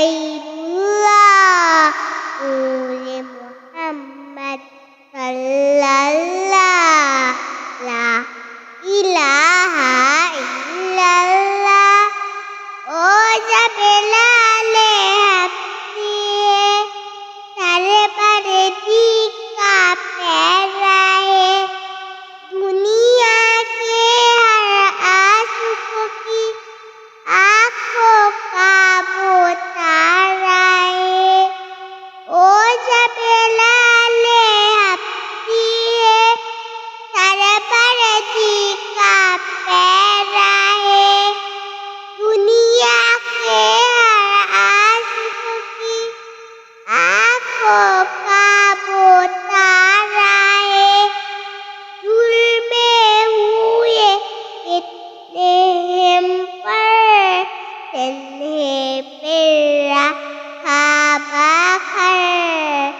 গাইরুল্লাহ ওরে মোহাম্মদ সাল্লাল্লাহ লা ইলাহা ইল্লাল্লাহ ও জাবেলা। birra ha bahar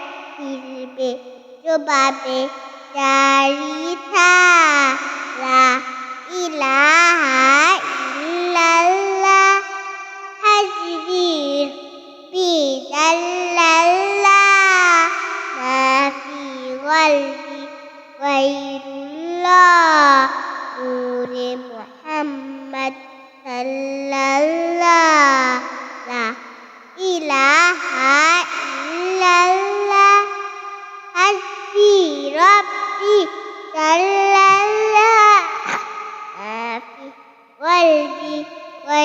coba be darita la ilaha illallah. Hazbir bi dallallah ma fi Muhammad. illallah la ilaha illallah hasbi rabbi sallallahu fi qalbi wa